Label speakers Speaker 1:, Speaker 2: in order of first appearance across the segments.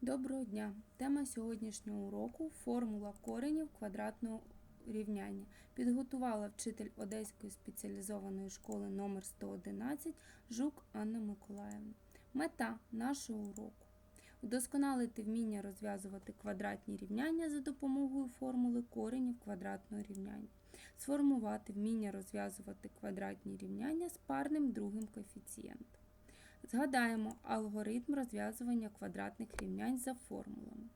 Speaker 1: Доброго дня! Тема сьогоднішнього уроку формула коренів квадратного рівняння. Підготувала вчитель Одеської спеціалізованої школи номер 111 Жук Анна Миколаївна. Мета нашого уроку вдосконалити вміння розв'язувати квадратні рівняння за допомогою формули коренів квадратного рівняння, сформувати вміння розв'язувати квадратні рівняння з парним другим коефіцієнтом. Згадаємо алгоритм розв'язування квадратних рівнянь за формулами.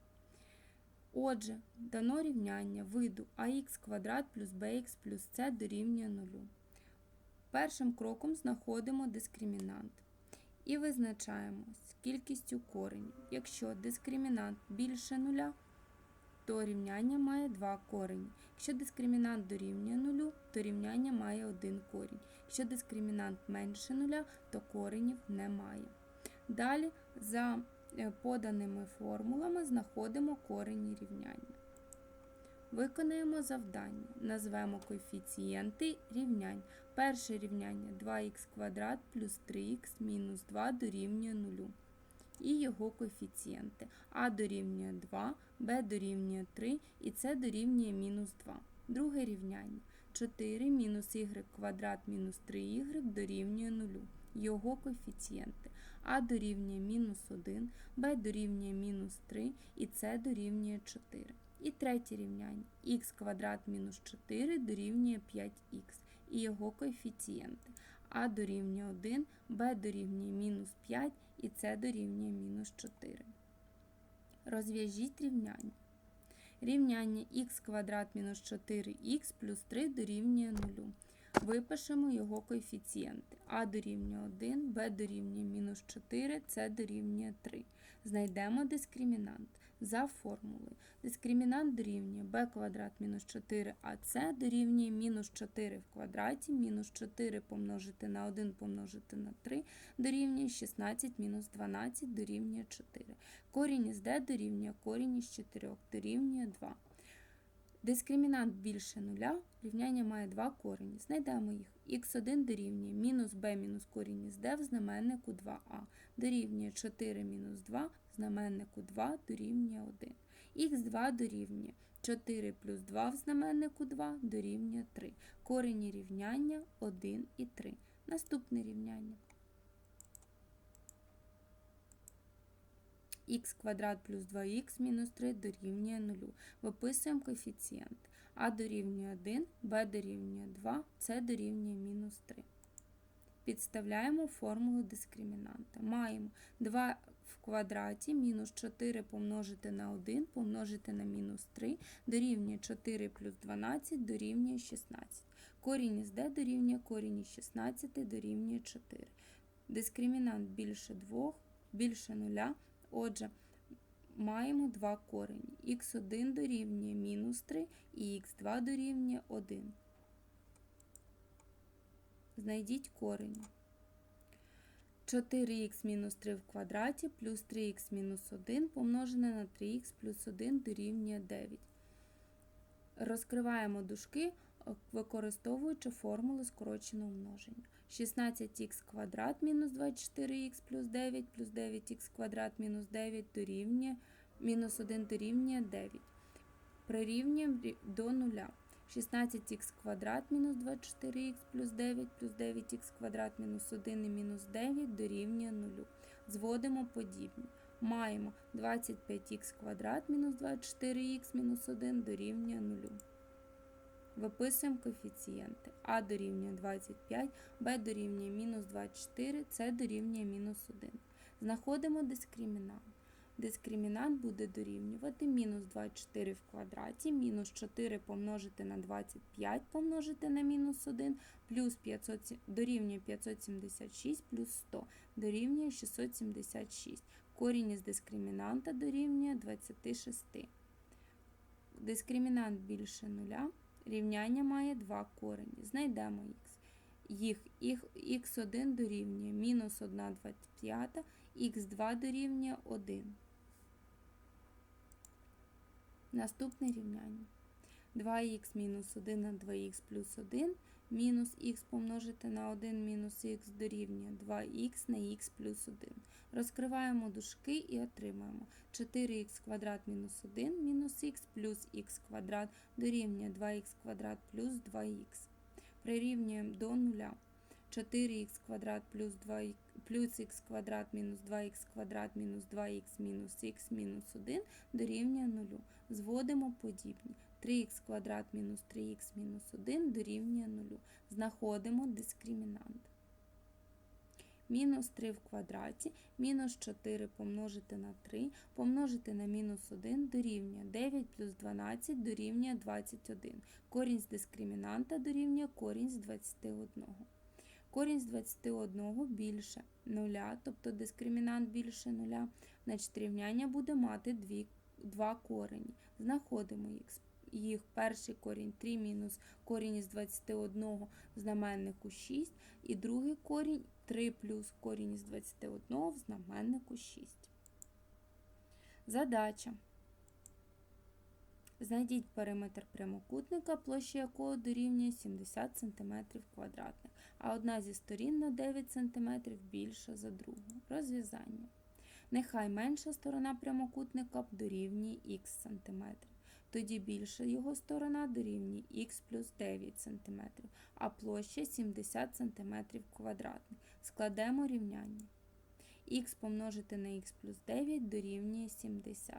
Speaker 1: Отже, дано рівняння виду ax квадрат плюс bx плюс c дорівнює 0. Першим кроком знаходимо дискримінант і визначаємо з кількістю коренів. Якщо дискримінант більше нуля, то рівняння має два корені. Якщо дискримінант дорівнює нулю, то рівняння має один корінь. Якщо дискримінант менше нуля, то коренів немає. Далі за е, поданими формулами знаходимо корені рівняння. Виконаємо завдання. Назвемо коефіцієнти рівнянь. Перше рівняння 2х квадрат плюс 3х мінус 2 дорівнює 0 і його коефіцієнти. А дорівнює 2, Б дорівнює 3 і С дорівнює мінус 2. Друге рівняння 4 мінус y квадрат мінус 3y дорівнює 0. Його коефіцієнти. А дорівнює мінус 1, Б дорівнює мінус 3 і С дорівнює 4. І третє рівняння х квадрат мінус 4 дорівнює 5х і його коефіцієнти. А дорівнює 1, Б дорівнює мінус 5 і С дорівнює мінус 4. Розв'яжіть рівняння. Рівняння х квадрат мінус 4х плюс 3 дорівнює 0. Випишемо його коефіцієнти. А дорівнює 1, Б дорівнює мінус 4, С дорівнює 3. Знайдемо дискримінант за формулою. Дискримінант дорівнює b квадрат мінус 4 АС дорівнює мінус 4 в квадраті, мінус 4 помножити на 1 помножити на 3 дорівнює 16 мінус 12 дорівнює 4. Корінь із d дорівнює корінь із 4 дорівнює 2. Дискримінант більше нуля, рівняння має два корені. Знайдемо їх. х1 дорівнює мінус b мінус корінь із d в знаменнику 2а, дорівнює 4 мінус 2 в знаменнику 2 дорівнює 1. х2 дорівнює 4 плюс 2 в знаменнику 2 дорівнює 3. Корені рівняння 1 і 3. Наступне рівняння. Х квадрат плюс 2х мінус 3 дорівнює 0. Виписуємо коефіцієнт. А дорівнює 1, Б дорівнює 2, С дорівнює мінус 3. Підставляємо формулу дискримінанта. Маємо 2 в квадраті мінус 4 помножити на 1 помножити на мінус 3 дорівнює 4 плюс 12 дорівнює 16. Корінь із d дорівнює корінь із 16 дорівнює 4. Дискримінант більше 2, більше 0. Отже, маємо два корені. х1 дорівнює мінус 3 і х2 дорівнює 1. Знайдіть корені. 4х мінус 3 в квадраті плюс 3х мінус 1 помножене на 3х плюс 1 дорівнює 9. Розкриваємо дужки, використовуючи формулу скороченого множення. 16х квадрат мінус 24х плюс 9 плюс 9х квадрат мінус 9 дорівнює мінус 1 дорівнює 9. Прирівнюємо до нуля. 16х квадрат мінус 24х плюс 9 плюс 9х квадрат мінус 1 і мінус 9 дорівнює 0. Зводимо подібні. Маємо 25х квадрат мінус 24х мінус 1 дорівнює 0. Виписуємо коефіцієнти. А дорівнює 25, Б дорівнює мінус 24, С дорівнює мінус 1. Знаходимо дискримінант. Дискримінант буде дорівнювати мінус 24 в квадраті, мінус 4 помножити на 25 помножити на мінус 1, плюс 500, дорівнює 576 плюс 100 дорівнює 676. Корінь із дискримінанта дорівнює 26. Дискримінант більше нуля. Рівняння має два корені. Знайдемо х. Їх, їх х1 дорівнює мінус 1 25, х2 дорівнює 1. Наступне рівняння. 2х мінус 1 на 2х плюс 1 мінус х помножити на 1 мінус х дорівнює 2х на х плюс 1. Розкриваємо дужки і отримаємо 4х квадрат мінус 1 мінус х плюс х квадрат дорівнює 2х квадрат плюс 2х. Прирівнюємо до нуля. 4х квадрат плюс 2 плюс х квадрат мінус 2х квадрат мінус 2х мінус х мінус 1 дорівнює 0. Зводимо подібні. 3х квадрат мінус 3х мінус 1 дорівнює 0. Знаходимо дискримінант. Мінус 3 в квадраті, мінус 4 помножити на 3, помножити на мінус 1 дорівнює 9 плюс 12 дорівнює 21. Корінь з дискримінанта дорівнює корінь з 21. Корінь з 21 більше 0, тобто дискримінант більше 0, значить рівняння буде мати дві, два корені. Знаходимо їх. Їх перший корінь 3 мінус корінь із 21 в знаменнику 6, і другий корінь 3 плюс корінь із 21 в знаменнику 6. Задача. Знайдіть периметр прямокутника, площа якого дорівнює 70 см квадратних, а одна зі сторін на 9 см більша за другу. Розв'язання. Нехай менша сторона прямокутника дорівнює х см. Тоді більша його сторона дорівнює х плюс 9 см, а площа 70 см квадратних. Складемо рівняння. х помножити на х плюс 9 дорівнює 70.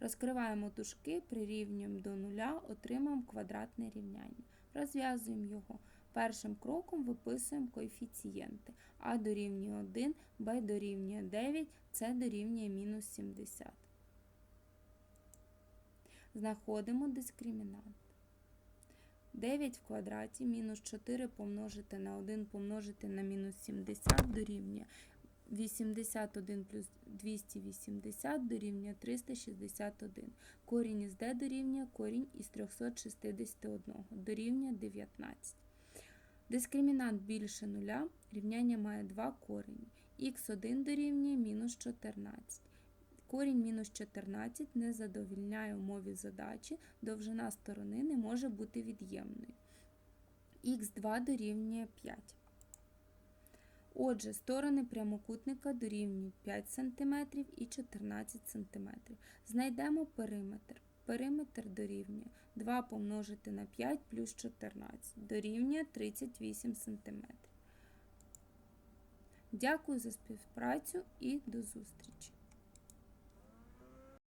Speaker 1: Розкриваємо дужки, прирівнюємо до нуля, отримаємо квадратне рівняння. Розв'язуємо його. Першим кроком виписуємо коефіцієнти. А дорівнює 1, Б дорівнює 9, С дорівнює мінус 70. Знаходимо дискримінант. 9 в квадраті мінус 4 помножити на 1 помножити на мінус 70 дорівнює 81 плюс 280 дорівнює 361. Корінь із d дорівнює корінь із 361 дорівнює 19. Дискримінант більше нуля, рівняння має два корені. х1 дорівнює мінус 14. Корінь мінус 14 не задовільняє умові задачі, довжина сторони не може бути від'ємною. х2 дорівнює 5. Отже, сторони прямокутника дорівнюють 5 см і 14 см. Знайдемо периметр. Периметр дорівнює 2 помножити на 5 плюс 14 дорівнює 38 см. Дякую за співпрацю і до зустрічі!